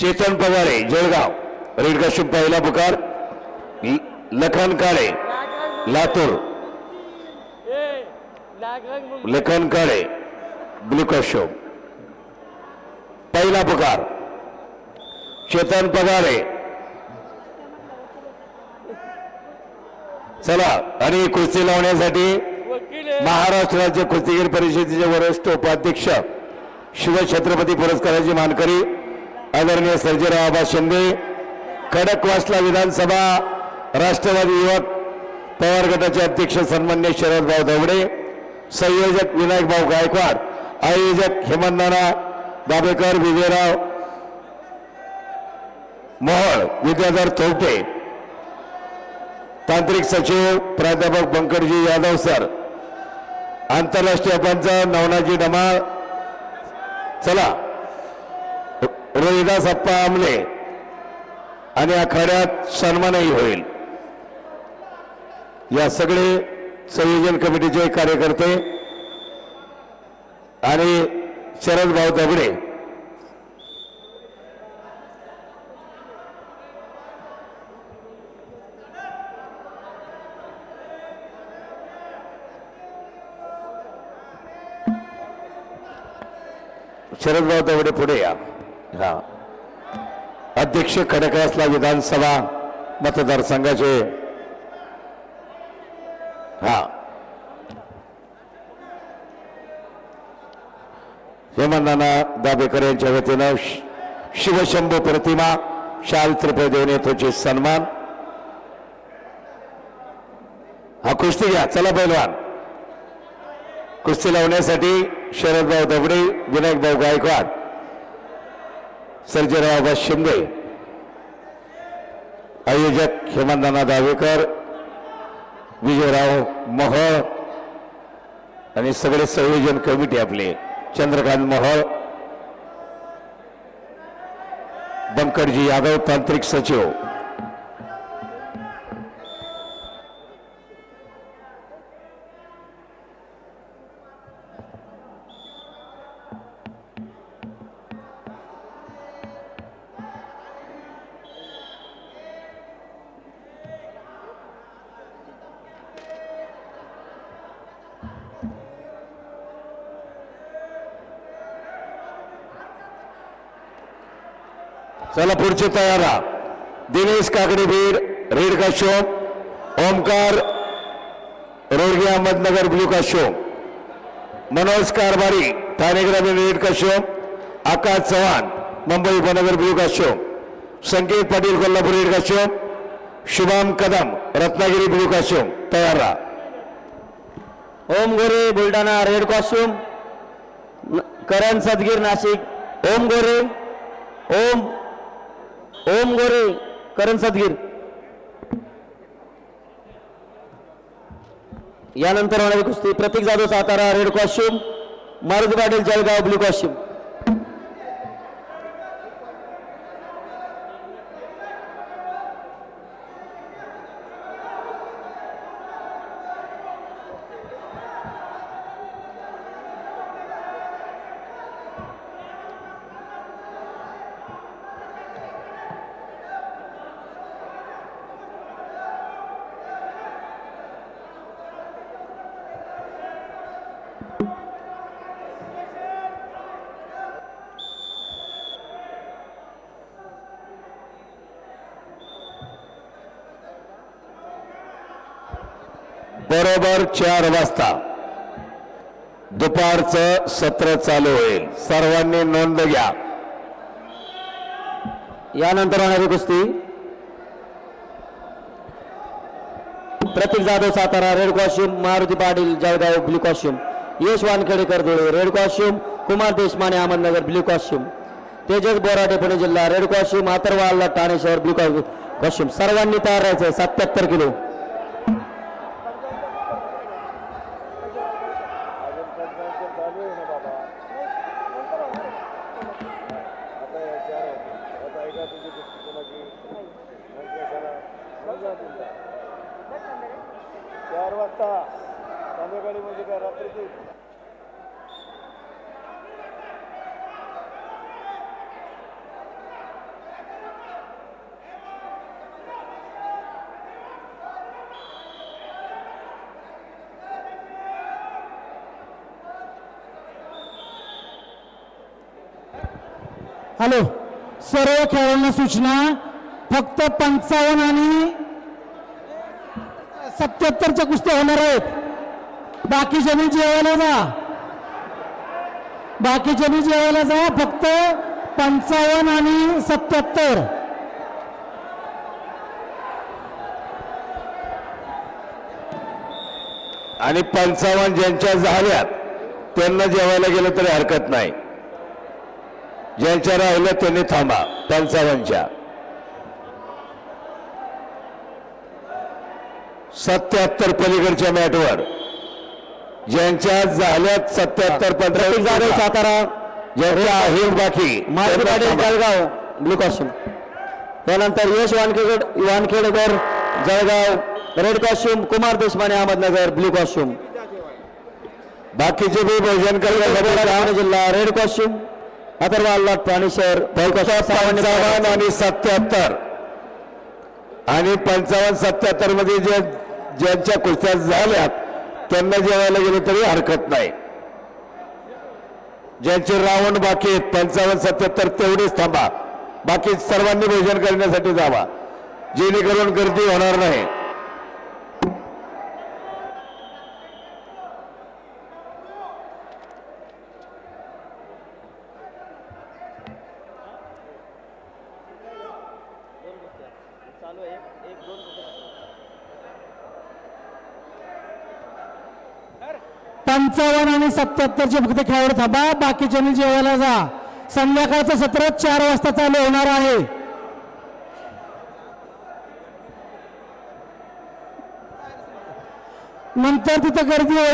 Chetan Pagare Jalgaon. Red पहिला पुकार. Lakhan Kale Latur. Lakhan Kale blue कश्यप पहिला पुकार. चेतन पगारे चला आणि कुस्ती लावण्यासाठी महाराष्ट्र राज्य कुस्तीगीर परिषदेचे वरिष्ठ उपाध्यक्ष शिवछत्रपती पुरस्काराची मानकरी आदरणीय सर्जेराव आबा शिंदे खडकवासला विधानसभा राष्ट्रवादी युवक पवार गटाचे अध्यक्ष सन्मान्य शरदभाऊ दवडे संयोजक विनायकभाऊ गायकवाड आयोजक हेमंतनाना दाभेकर विजयराव मोहळ विद्याधर थोपटे तांत्रिक सचिव प्राध्यापक बंकरजी यादव सर आंतरराष्ट्रीय पंच नवनाजी डमाळ चला. रोहिदास अप्पा आमले आणि आखाड्यात सन्मानही होईल. या सगळे संयोजन कमिटीचे कार्यकर्ते आणि शरद भाऊ दगडे. शरदभाऊ दवडे पुढे या. अध्यक्ष खडकवासला विधानसभा मतदारसंघाचे. हा. हेमंताना दाभेकर यांच्या वतीनं शिवशंभ शिवशंभू प्रतिमा शाल त्रिपे देऊन येतोचे सन्मान. हा कुस्ती घ्या चला पैलवान. कुस्ती लावण्यासाठी शरदभाऊ दबडे विनायकभाऊ गायकवाड. सर्जेराव शिंदे आयोजक हेमंताना दावेकर विजयराव मोहोळ आणि सगळे संयोजन कमिटी आपले चंद्रकांत मोहोळ बंकरजी यादव तांत्रिक सचिव. चला पुढचे तयार. Dinesh Kakade Beed, red costume Omkar, Rodge Ahmednagar blue costume Manoj Karbhari Thane ग्रामीण रेड काशोम आकाश चव्हाण, मुंबई उपनगर blue costume Sanket Patil, Kolhapur red costume Shubham Kadam, Ratnagiri blue costume तयार. राहा ओम गोरे बुलढाणा रेड कॉस्ट्युम करण सदगीर नाशिक. ओम गोरे, ओम ओम गोरे करण सदगीर. यानंतर होणारी कुस्ती Pratik Jadhav Satara red costume Maruti Patil Jalgaon blue costume बरोबर चार वाजता दुपारचं सत्र चालू होईल. सर्वांनी नोंद घ्या. यानंतर होणारी कुस्ती. Pratik Jadhav Satara red costume Maruti Patil Jalgaon blue costume Yash Wankhedekar Dhule red costume Kumar Deshmane Ahmednagar blue costume Tejas Borate Pune जिल्हा रेड कॉस्ट्युम आतरवाला ठाणे शहर ब्ल्यू कॉस्ट्युम सर्वांनी तयार राहायचं सत्याहत्तर किलो. चार वाजता. संध्याकाळी म्हणजे काय? रात्रीची हॅलो सर्व खेळाडूंना सूचना फक्त पंचावन्न आणि सत्याहत्तरच्या कुस्त्या होणार आहेत. बाकी जमीन जेवायला जा. बाकीच्यांनी जेवायला जा फक्त पंचावन्न आणि सत्याहत्तर. आणि पंचावन्न ज्यांच्या झाल्यात त्यांना जेवायला गेलं तरी हरकत नाही. ज्यांच्या राहिल्या त्यांनी थांबा. पंचावन्नच्या. सत्याहत्तर पलीकडच्या मॅटवर. ज्यांच्या झाल्यात सत्याहत्तर प्रतीक जाधव पंधरा सातारा. ज्यांच्या आहेत बाकी पाटील. जळगाव ब्लू कॉस्ट्युम त्यानंतर Yash Wankhede Wankhedkar Jalgaon red costume Kumar Deshmane Ahmednagar blue costume. बाकीचे बी भोजन करण्यासाठी ठाणे जिल्हा रेड कॉस्ट्युम. व्हाईट कॉस्ट्युम पंचावन्न आणि सत्याहत्तर. आणि पंचावन्न सत्याहत्तरमध्ये जे ज्यांच्या कुस्त्या झाल्यात त्यांना जेवायला गेले तरी हरकत नाही. ज्यांचे रावण बाकी आहेत पंचावन्न सत्याहत्तर तेवढेच थांबा. बाकी सर्वांनी भोजन करण्यासाठी जावा. जेणेकरून गर्दी होणार नाही. पंचावन्न आणि सत्याहत्तरचे फक्त खेळाडू थांबा. बाकीच्यांनी जेवायला जा. संध्याकाळचं सत्र चार वाजता चालू होणार आहे. नंतर तिथं गर्दी